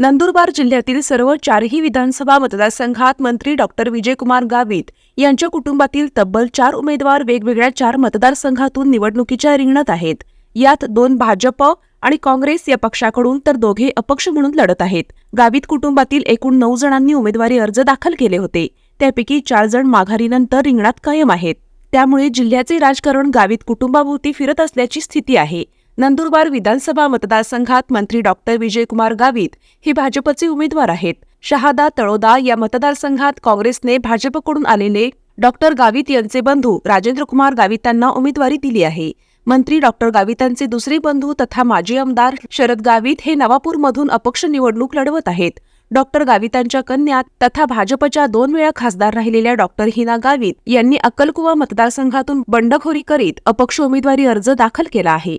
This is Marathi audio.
नंदुरबार जिल्ह्यातील सर्व चारही विधानसभा मतदारसंघात मंत्री डॉक्टर विजयकुमार गावित यांच्या कुटुंबातील तब्बल चार उमेदवार वेगवेगळ्या चार मतदारसंघातून निवडणुकीच्या रिंगणात आहेत. यात दोन भाजप आणि काँग्रेस या पक्षाकडून तर दोघे अपक्ष म्हणून लढत आहेत. गावित कुटुंबातील एकूण नऊ जणांनी उमेदवारी अर्ज दाखल केले होते. त्यापैकी चार जण माघारीनंतर रिंगणात कायम आहेत. त्यामुळे जिल्ह्याचे राजकारण गावित कुटुंबाभोवती फिरत असल्याची स्थिती आहे. नंदुरबार विधानसभा मतदारसंघात मंत्री डॉक्टर विजयकुमार गावित हे भाजपचे उमेदवार आहेत. शहादा तळोदा या मतदारसंघात काँग्रेसने भाजपकडून आलेले डॉक्टर गावित यांचे बंधू राजेंद्र कुमार गावितांना उमेदवारी दिली आहे. मंत्री डॉक्टर गावितांचे दुसरे बंधू तथा माजी आमदार शरद गावित हे नवापूरमधून अपक्ष निवडणूक लढवत आहेत. डॉक्टर गावितांच्या कन्या तथा भाजपच्या दोन वेळा खासदार राहिलेल्या डॉक्टर हिना गावित यांनी अक्कलकुवा मतदारसंघातून बंडखोरी करीत अपक्ष उमेदवारी अर्ज दाखल केला आहे.